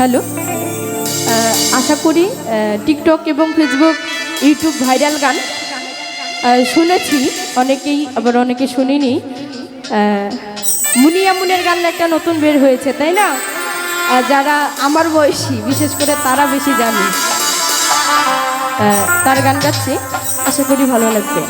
Hello আশা করি TikTok এবং Facebook, YouTube viral গান। শুনেছি, অনেকেই, আবার অনেকে শুনিনি। মুনিয়া মুনের গান একটা নতুন বের হয়েছে, তাই না? যারা আমার বয়সী, বিশেষ করে তারা বেশি জানে। তার গান গাচ্ছি, আশা করি ভালো লাগবে।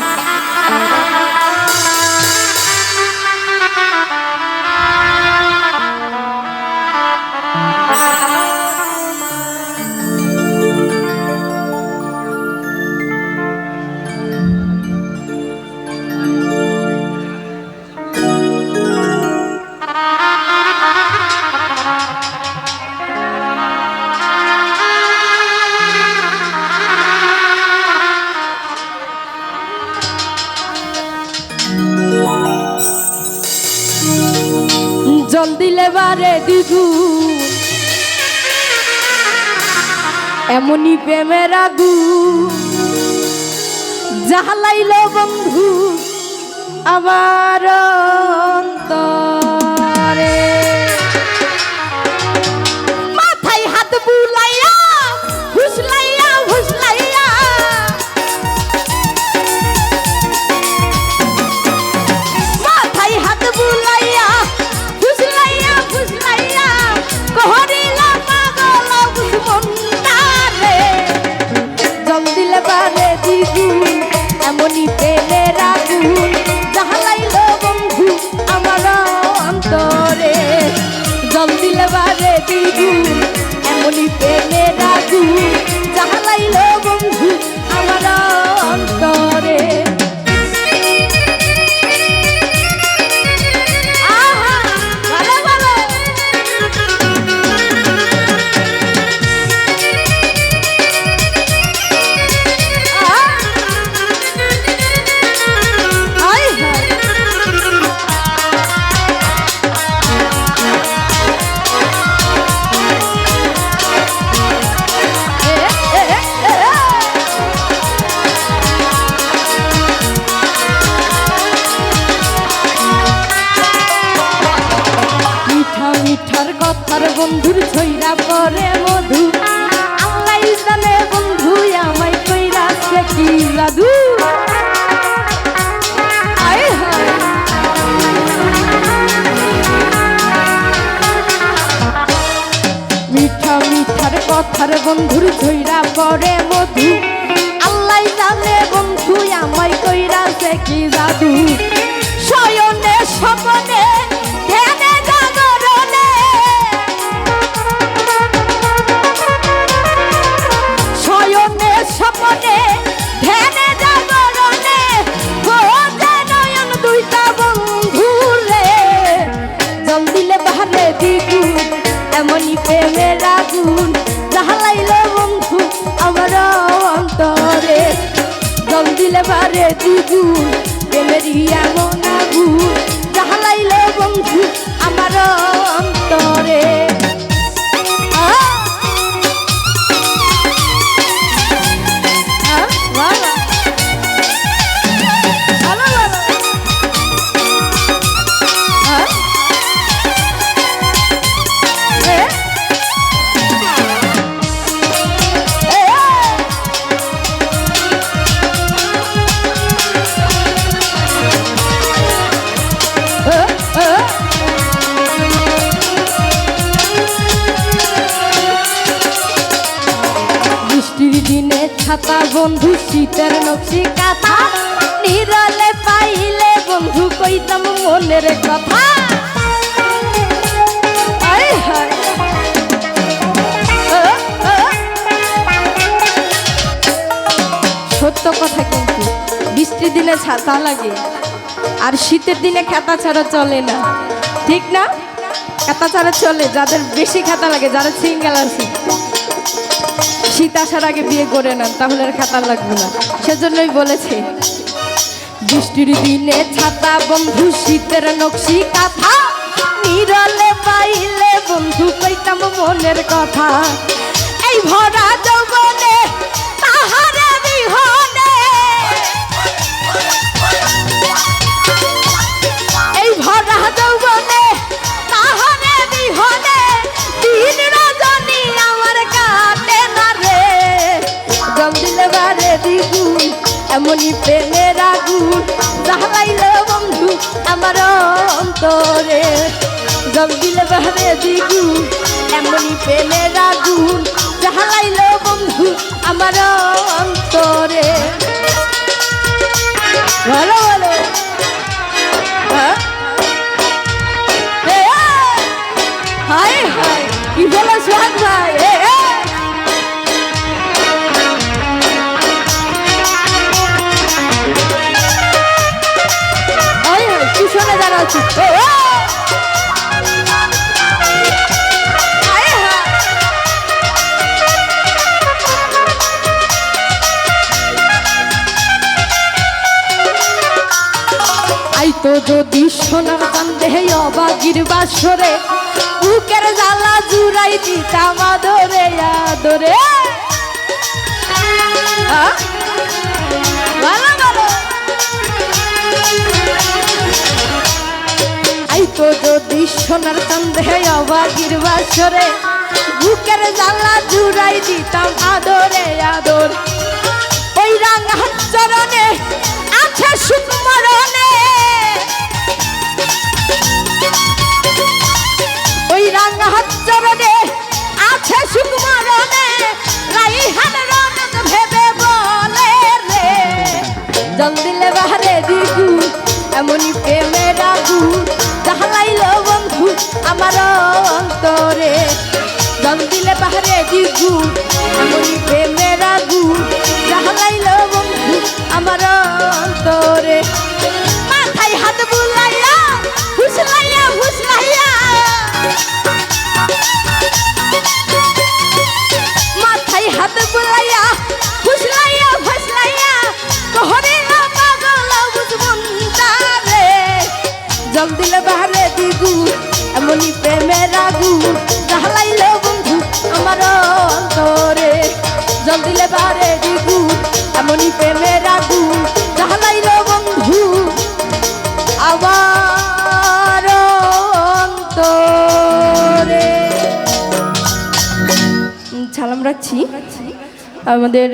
জল দিলে বারে দিদু এমনই প্রেমের আগু জাহালাইল বন্ধু আমার অন্তরে। কথার বন্ধুর ছইরা পরে মধু। আল্লাহ জানে বন্ধু আমায় কইরা সে কি জাদু। শয়নে স্বপনে দ্বিগুণ প্রেমেরই এমন আগুন জাহালাইল বন্ধু আমার বৃষ্টির দিনে ছাতা, বন্ধু, শীতের নকশি কাঁথা। নিরলে পাইলে বন্ধু, কইতাম মনের কথা। সত্য কথা কিন্তু, বৃষ্টির দিনে ছাতা লাগে, আর শীতের দিনে খেতা ছাড়া চলে না। ঠিক না? খেতা ছাড়া চলে, যাদের বেশি খাতা লাগে, যারা সিঙ্গেল আছে। শীত আসার আগে বিয়ে করে নেন, তাহলে আর খাতা লাগবে না। সেজন্যই বলেছে, বৃষ্টির দিনে ছাতা বন্ধু, শীতের নকশি কাঁথা, নিরলে পাইলে বন্ধু পাইতাম মনের কথা। এই ভরা যৌবনে রং দিল বারে দ্বিগুণ এমনি প্রেমের আগুন জাহালাইল বন্ধু, আমার অন্তরে। রং দিল বারে দ্বিগুণ এমনি প্রেমের আগুন জাহালাইল বন্ধু, আমার অন্তরে। হায়। আইতো যদি সোনার কান্দে অবাগির বাসরে, বুকের জ্বালা জুড়াই দিতাম আদরে আদরে। ভালো ভালো। যদি সোনার কান্দে অবাগির বাসরে, বুকের জ্বালা জুড়াই দিতাম আদরে আদর। ওই রাঙা চরণে, আছে সুখ মরণে ওই রাঙা চরণে, আছে সুখ মরণে রাইহান রনক ভেবে বলে রে। জল দিলে বাহারে দিগু, এমনই প্রেমের আগু। জাহালাইল বন্ধু আমার অন্তরে দম দিলে বাহারে দিগু এমনই প্রেমের আগু আগু বন্ধু আমার অন্তরে। জল দিলে বাহারে দিগু এমনি প্রেমের আগু। জাহলাইল বন্ধু আমার অন্তরে। সালাম রাখছি। আমাদের